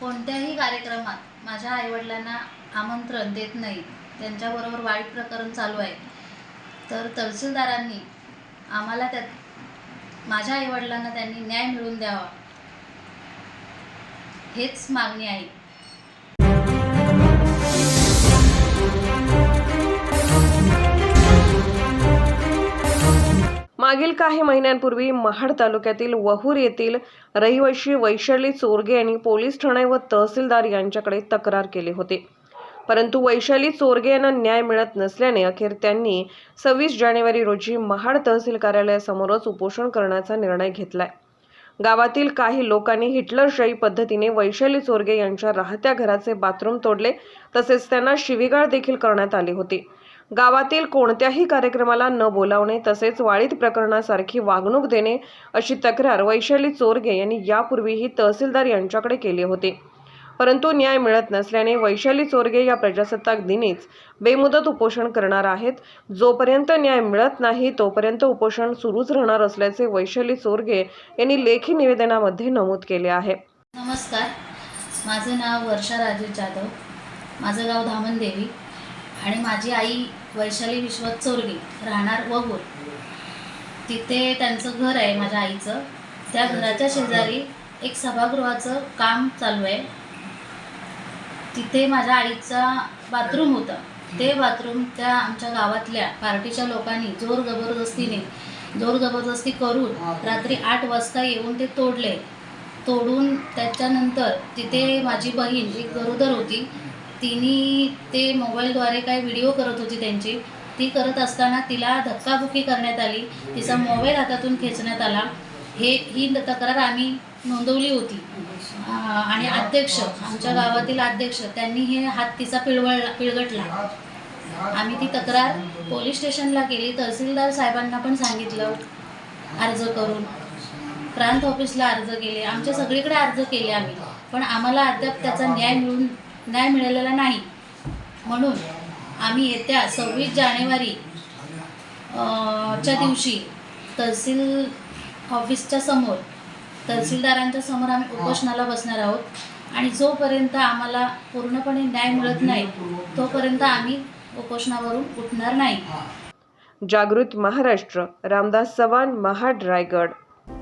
कोणत्याही कार्यक्रमात माझ्या आईवडिलांना आमंत्रण देत नाही. त्यांच्याबरोबर वाईट प्रकरण चालू आहे. तर तहसीलदारांनी आम्हाला त्यात माझ्या आईवडिलांना त्यांनी न्याय मिळवून द्यावा. हेच मागणी आहे. मागील काही महिन्यांपूर्वी महाड तालुक्यातील वहूर येथील रहिवाशी वैशाली चोरगे यांनी पोलीस ठाणे व तहसीलदार यांच्याकडे तक्रार केली होती. परंतु वैशाली चोरगे यांना न्याय मिळत नसल्याने अखेर त्यांनी सव्वीस जानेवारी रोजी महाड तहसील कार्यालयासमोरच उपोषण करण्याचा निर्णय घेतलाय. गावातील काही लोकांनी हिटलरशाही पद्धतीने वैशाली चोरगे यांच्या राहत्या घराचे बाथरूम तोडले तसेच त्यांना शिवीगाळ देखील करण्यात आली होती. गावातील कोणत्याही कार्यक्रमाला न बोलावणे तसेच वाळीत प्रकरणासारखी वागणूक देणे अशी तक्रार वैशाली चोरगे यांनी यापूर्वीही तहसीलदार यांच्याकडे केली होती. परंतु न्याय मिळत नसल्याने वैशाली चोरगे या प्रजासत्ताक दिनीच बेमुदत उपोषण करणार आहेत. जोपर्यंत न्याय मिळत नाही तोपर्यंत उपोषण सुरूच राहणार असल्याचे वैशाली चोरगे यांनी लेखी निवेदनामध्ये नमूद केले आहे. नमस्कार. माझे नाव वर्षा राजे जाधव. माझं गाव धामणदेवी. आणि माझी आई वैशाली विश्वत चोरगे राहणार वगूर तिथे त्यांचं घर आहे माझ्या आईचं. त्या घराच्या शेजारी एक सभागृहाचं काम चालू आहे. तिथे माझ्या आईचा बाथरूम होता. ते बाथरूम त्या आमच्या गावातल्या पार्टीच्या लोकांनी जोर जबरदस्तीने जोर जबरदस्ती करून रात्री आठ वाजता येऊन ते तोडले. तोडून त्याच्यानंतर तिथे माझी बहीण एक गरोदर होती तिने ते मोबाईलद्वारे काय व्हिडिओ करत होती त्यांची. ती करत असताना तिला धक्काबुक्की करण्यात आली. तिचा मोबाईल हातातून खेचण्यात आला. हे ही तक्रार आम्ही नोंदवली होती. आणि अध्यक्ष आमच्या गावातील अध्यक्ष त्यांनी हे हात तिचा पिळवळला पिळगटला. आम्ही ती तक्रार पोलीस स्टेशनला केली. तहसीलदार साहेबांना पण सांगितलं अर्ज करून. प्रांत ऑफिसला अर्ज केले. आमच्या सगळीकडे अर्ज केले आम्ही. पण आम्हाला अद्याप त्याचा न्याय मिळून न्याय मिळालेला नाही. म्हणून आम्ही येत्या सव्वीस जानेवारी च्या दिवशी तहसील ऑफिसच्या समोर तहसीलदारांच्या समोर आम्ही उपोषणाला बसणार आहोत. आणि जोपर्यंत आम्हाला पूर्णपणे न्याय मिळत नाही तोपर्यंत आम्ही उपोषणावरून उठणार नाही. जागृत महाराष्ट्र रामदास चव्हाण महाड रायगड.